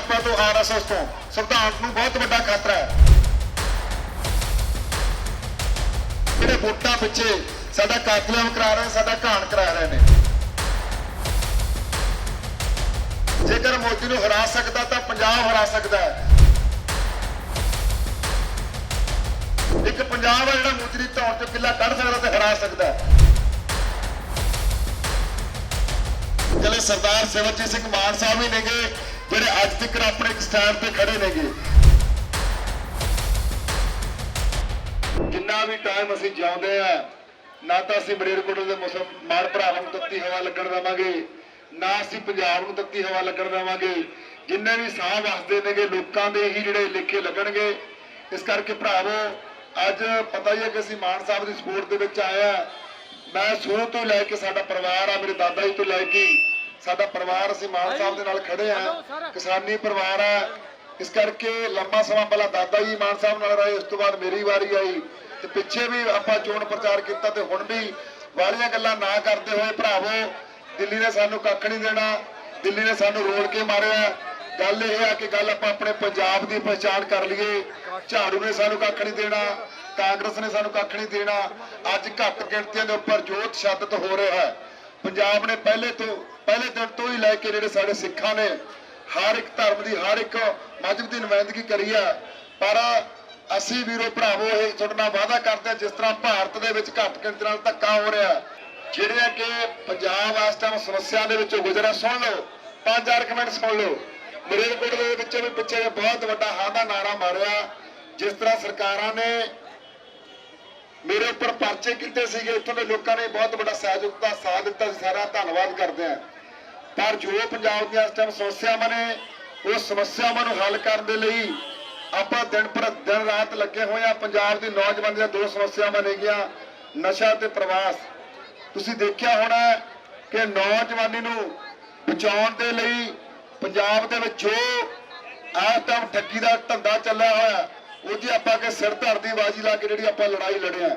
ਭਾਜਪਾ ਤੋਂ ਆਰਐਸਐਸ ਤੋਂ। ਸੰਵਿਧਾਨ ਨੂੰ ਬਹੁਤ ਵੱਡਾ ਖਤਰਾ ਹੈ। ਜਿਹੜੇ ਵੋਟਾਂ ਪਿੱਛੇ ਸਾਡਾ ਕਾਤਲਾਮ ਕਰਾ ਰਹੇ ਸਾਡਾ ਘਾਣ ਕਰਾ ਰਹੇ ਨੇ। ਜੇਕਰ ਮੋਦੀ ਨੂੰ ਹਰਾ ਸਕਦਾ ਤਾਂ ਪੰਜਾਬ ਹਰਾ ਸਕਦਾ ਹੈ। ਇੱਕ ਪੰਜਾਬ ਆ ਜਿਹੜਾ ਮੋਦੀ ਦੀ ਧੌਣ ਤੇ ਕਿੱਲਾ ਕੱਢ ਸਕਦਾ ਤੇ ਹਰਾ ਸਕਦਾ ਹੈ। ਚਲੇ ਸਰਦਾਰ ਸਿਮਰਜੀਤ ਸਿੰਘ ਮਾਨ ਸਾਹਿਬ ਵੀ ਨੇਗੇ ਜਿਹੜੇ ਅੱਜ ਤੱਕ ਆਪਣੇ ਇੱਕ ਸਟੈਂਡ ਤੇ ਖੜੇ ਨੇਗੇ। ਜਿੰਨਾ ਵੀ ਟਾਈਮ ਅਸੀਂ ਜਿਉਂਦੇ ਆ, ਨਾ ਤਾਂ ਅਸੀਂ ਮਰੇਰਕੋਟਲੇ ਦੇ ਮੁਸਲਮਾਨ ਭਰਾਵਾਂ ਨੂੰ ਤੱਤੀ ਹਵਾ ਲੱਗਣ ਦੇਵਾਂਗੇ, ਨਾ ਅਸੀਂ ਪੰਜਾਬ ਨੂੰ ਤੱਤੀ ਹਵਾ ਲੱਗਣ ਦੇਵਾਂਗੇ। ਜਿੰਨੇ ਵੀ ਸਾਹ ਵਸਦੇ ਨੇਗੇ, ਲੋਕਾਂ ਦੇ ਹੀ ਜਿਹੜੇ ਲਿਖੇ ਲੱਗਣਗੇ। ਇਸ ਕਰਕੇ ਭਰਾਵੋ, ਅੱਜ ਪਤਾ ਹੀ ਹੈ ਕਿ ਅਸੀਂ ਮਾਨ ਸਾਹਿਬ ਦੀ ਸਪੋਰਟ ਦੇ ਵਿੱਚ ਆਏ ਆ। ਮੈਂ ਸ਼ੁਰੂ ਤੋਂ ਲੈ ਕੇ ਸਾਡਾ ਪਰਿਵਾਰ ਆ, ਮੇਰੇ ਦਾਦਾ ਜੀ ਤੋਂ ਲੈ ਕੇ ਸਾਡਾ ਪਰਿਵਾਰ ਅਸੀਂ ਮਾਨ ਸਾਹਿਬ ਦੇ ਨਾਲ ਖੜੇ ਆ ਕਿਸਾਨੀ ਪਰਿਵਾਰ ਆ ਇਸ ਕਰਕੇ ਲੰਮਾ ਸਮਾਂ ਪਹਿਲਾਂ ਦਾਦਾ ਜੀ ਮਾਨ ਸਾਹਿਬ ਨਾਲ ਰਹੇ ਉਸ ਤੋਂ ਬਾਅਦ ਮੇਰੀ ਵਾਰੀ ਆਈ ਤੇ ਪਿੱਛੇ ਵੀ ਆਪਾਂ ਚੋਣ ਪ੍ਰਚਾਰ ਕੀਤਾ ਤੇ ਹੁਣ ਵੀ ਵਾਲੀਆਂ ਗੱਲਾਂ ਨਾ ਕਰਦੇ ਹੋਏ ਭਰਾਵੋ ਦਿੱਲੀ ਨੇ ਸਾਨੂੰ ਕੱਖ ਨਹੀਂ ਦੇਣਾ ਦਿੱਲੀ ਨੇ ਸਾਨੂੰ ਰੋਲ ਕੇ ਮਾਰਿਆ। ਗੱਲ ਇਹ ਆ ਕਿ ਗੱਲ ਆਪਾਂ ਆਪਣੇ ਪੰਜਾਬ ਦੀ ਪਛਾਣ ਕਰ ਲਈਏ। ਝਾੜੂ ਨੇ ਸਾਨੂੰ ਕੱਖ ਨਹੀਂ ਦੇਣਾ ਕਾਂਗਰਸ ਨੇ ਸਾਨੂੰ ਕੱਖ ਨਹੀਂ ਦੇਣਾ। ਅੱਜ ਘੱਟ ਗਿਣਤੀਆਂ ਦੇ ਉੱਪਰ ਜੋ ਤਸ਼ੱਦਦ ਹੋ ਰਿਹਾ ਹੈ। ਪੰਜਾਬ ਨੇ ਪਹਿਲੇ ਤੋਂ, ਪਹਿਲੇ ਦਿਨ ਤੋਂ ਹੀ ਲੈ ਕੇ ਜਿਹੜੇ ਸਾਡੇ ਸਿੱਖਾਂ ਨੇ ਹਰ ਇੱਕ ਧਰਮ ਦੀ, ਹਰ ਇੱਕ ਮਜ਼ਹਬ ਦੀ ਨੁਮਾਇੰਦਗੀ ਕਰੀ ਆ। ਪਰ ਅਸੀਂ ਵੀਰੋ ਭਰਾਵੋ, ਇਹ ਤੁਹਾਡੇ ਨਾਲ ਵਾਅਦਾ ਕਰਦੇ ਜਿਸ ਤਰ੍ਹਾਂ ਭਾਰਤ ਦੇ ਵਿੱਚ ਘੱਟ ਗਿਣਤੀ ਨਾਲ ਧੱਕਾ ਹੋ ਰਿਹਾ, ਜਿਹੜੀਆਂ ਕਿ ਪੰਜਾਬ ਇਸ ਟਾਈਮ ਸਮੱਸਿਆ ਦੇ ਵਿੱਚੋਂ ਗੁਜ਼ਰਿਆ ਸੁਣ ਲਓ, ਪੰਜ ਚਾਰ ਕਮੈਂਟ ਸੁਣ ਲਓ। ਮਰੇਲਕੋਟ ਦੇ ਵਿੱਚ ਵੀ ਪਿੱਛੇ ਬਹੁਤ ਵੱਡਾ ਹਾਂ ਦਾ ਨਾਰਾ ਮਾਰਿਆ, ਜਿਸ ਤਰ੍ਹਾਂ ਸਰਕਾਰਾਂ ਨੇ ਮੇਰੇ ਉੱਪਰ ਪਰਚੇ ਕੀਤੇ ਸੀਗੇ ਇੱਥੋਂ ਦੇ ਲੋਕਾਂ ਨੇ ਬਹੁਤ ਵੱਡਾ ਸਹਿਯੋਗ ਦਾ ਸਾਥ ਦਿੱਤਾ ਸਾਰਾ ਧੰਨਵਾਦ ਕਰਦੇ ਹਾਂ। ਪਰ ਜੋ ਪੰਜਾਬ ਦੀਆਂ ਇਸ ਟਾਈਮ ਸਮੱਸਿਆਵਾਂ ਨੇ, ਉਹ ਸਮੱਸਿਆਵਾਂ ਨੂੰ ਹੱਲ ਕਰਨ ਦੇ ਲਈ ਆਪਾਂ ਦਿਨ ਪਰ ਦਿਨ ਰਾਤ ਲੱਗੇ ਹੋਏ ਆ ਪੰਜਾਬ ਦੀ ਨੌਜਵਾਨ ਦੀਆਂ ਦੋ ਸਮੱਸਿਆਵਾਂ ਨੇਗੀਆਂ, ਨਸ਼ਾ ਤੇ ਪ੍ਰਵਾਸ। ਤੁਸੀਂ ਦੇਖਿਆ ਹੋਣਾ ਕਿ ਨੌਜਵਾਨੀ ਨੂੰ ਬਚਾਉਣ ਦੇ ਲਈ ਪੰਜਾਬ ਦੇ ਵਿੱਚ ਜੋ ਆਹ ਟਾਈਮ ਠੱਗੀ ਦਾ ਧੰਦਾ ਚੱਲਿਆ ਹੋਇਆ ਉਹਦੀ ਆਪਾਂ ਕੇ ਸਿਰ ਧੜ ਦੀ ਬਾਜੀ ਲਾ ਕੇ ਜਿਹੜੀ ਆਪਾਂ ਲੜਾਈ ਲੜਿਆ।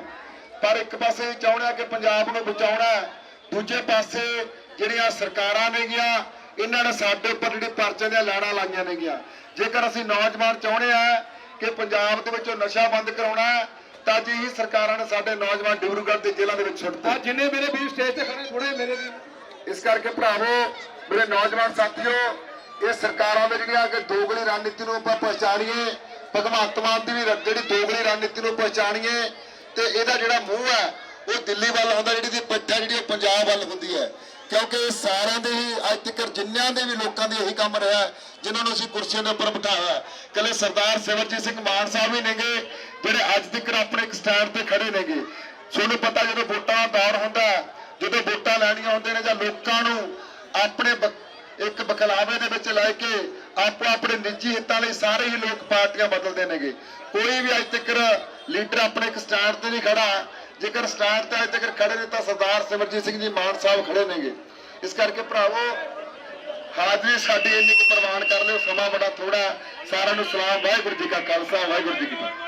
ਪਰ ਇੱਕ ਪਾਸੇ ਚਾਹੁੰਦੇ ਆ ਕਿ ਪੰਜਾਬ ਨੂੰ ਬਚਾਉਣਾ ਦੂਜੇ ਪਾਸੇ ਜਿਹੜੀਆਂ ਸਰਕਾਰਾਂ ਨੇਗੀਆਂ ਇਹਨਾਂ ਨੇ ਸਾਡੇ ਉੱਪਰ ਜਿਹੜੀ ਪਰਚੇ ਦੀਆਂ ਲਾਣਾ ਲਾਈਆਂ ਨੇਗੀਆਂ। ਜੇਕਰ ਅਸੀਂ ਨੌਜਵਾਨ ਚਾਹੁੰਦੇ ਆ ਕਿ ਪੰਜਾਬ ਦੇ ਵਿੱਚੋਂ ਨਸ਼ਾ ਬੰਦ ਕਰਾਉਣਾ ਤਾਂ ਜੀ ਹੀ ਸਰਕਾਰਾਂ ਨੇ ਸਾਡੇ ਨੌਜਵਾਨ ਡਿਬਰੂਗੜ੍ਹ ਦੇ ਜੇਲ੍ਹਾਂ ਦੇ ਵਿੱਚ ਆ ਜਿੰਨੇ ਮੇਰੇ ਵੀਰ ਸਟੇਜ ਤੇ ਖੜੇ ਥੋੜੇ ਮੇਰੇ ਵੀ। ਇਸ ਕਰਕੇ ਭਰਾਵੋ ਮੇਰੇ ਨੌਜਵਾਨ ਸਾਥੀਓ ਇਹ ਸਰਕਾਰਾਂ ਦੇ ਜਿਹੜੀਆਂ ਕਿ ਦੋਗਲੀ ਰਣਨੀਤੀ ਨੂੰ ਆਪਾਂ ਪਛਾਣੀਏ ਭਗਵੰਤ ਮਾਨ ਦੀ ਵੀ ਜਿਹੜੀ ਦੋਗਲੀ ਰਣਨੀਤੀ ਨੂੰ ਪਛਾਣੀਏ ਤੇ ਇਹਦਾ ਜਿਹੜਾ ਮੂੰਹ ਹੈ ਉਹ ਦਿੱਲੀ ਵੱਲ ਹੁੰਦਾ ਜਿਹੜੀ ਦੀ ਪਿੱਠ ਜਿਹੜੀ ਉਹ ਪੰਜਾਬ ਵੱਲ ਹੁੰਦੀ ਹੈ ਕਿਉਂਕਿ ਇਹ ਸਾਰਿਆਂ ਦੇ ਹੀ ਅੱਜ ਤੱਕ ਜਿੰਨਿਆਂ ਦੇ ਵੀ ਲੋਕਾਂ ਦੇ ਇਹੀ ਕੰਮ ਰਿਹਾ ਹੈ, ਜਿਨ੍ਹਾਂ ਨੂੰ ਅਸੀਂ ਕੁਰਸੀਆਂ ਦੇ ਉੱਪਰ ਬਿਠਾਇਆ ਹੈ। ਕੱਲੇ ਸਰਦਾਰ ਸਿਮਰਜੀਤ ਸਿੰਘ ਮਾਨ ਸਾਹਿਬ ਵੀ ਨੇਗੇ ਜਿਹੜੇ ਅੱਜ ਤੱਕ ਆਪਣੇ ਇੱਕ ਸਟੈਂਡ ਤੇ ਖੜੇ ਨੇਗੇ ਤੁਹਾਨੂੰ ਪਤਾ ਜਦੋਂ ਵੋਟਾਂ ਦਾ ਦੌਰ ਹੁੰਦਾ ਜਦੋਂ ਵੋਟਾਂ ਲੈਣੀਆਂ ਹੁੰਦੀਆਂ ਨੇ ਜਾਂ ਲੋਕਾਂ ਨੂੰ ਆਪਣੇ ਇੱਕ ਬਖਲਾਵੇ ਦੇ ਵਿੱਚ ਲੈ ਕੇ ਆਪੋ ਆਪਣੇ ਨਿੱਜੀ ਹਿੱਤਾਂ ਲਈ ਸਾਰੇ ਹੀ ਲੋਕ ਪਾਰਟੀਆਂ ਬਦਲਦੇ ਨੇਗੇ। ਕੋਈ ਵੀ ਅੱਜ ਤੱਕ ਲੀਡਰ ਆਪਣੇ ਇੱਕ ਸਟੈਂਡ ਤੇ ਨਹੀਂ ਖੜਾ। ਜੇਕਰ ਸਟੈਂਡ ਤੇ ਅੱਜ ਤੱਕ ਖੜੇ ਨੇ ਤਾਂ ਸਰਦਾਰ ਸਿਮਰਜੀਤ ਸਿੰਘ ਜੀ ਮਾਨ ਸਾਹਿਬ ਖੜੇ ਨੇਗੇ। ਇਸ ਕਰਕੇ ਭਰਾਵੋ, ਹਾਜ਼ਰੀ ਸਾਡੀ ਇੰਨੀ ਕੁ ਪ੍ਰਵਾਨ ਕਰ ਲਿਓ। ਸਮਾਂ ਬੜਾ ਥੋੜਾ ਸਾਰਿਆਂ ਨੂੰ ਸਲਾਮ। ਵਾਹਿਗੁਰੂ ਜੀ ਕਾ ਖਾਲਸਾ, ਵਾਹਿਗੁਰੂ ਜੀ ਕੀ ਫਤਿਹ।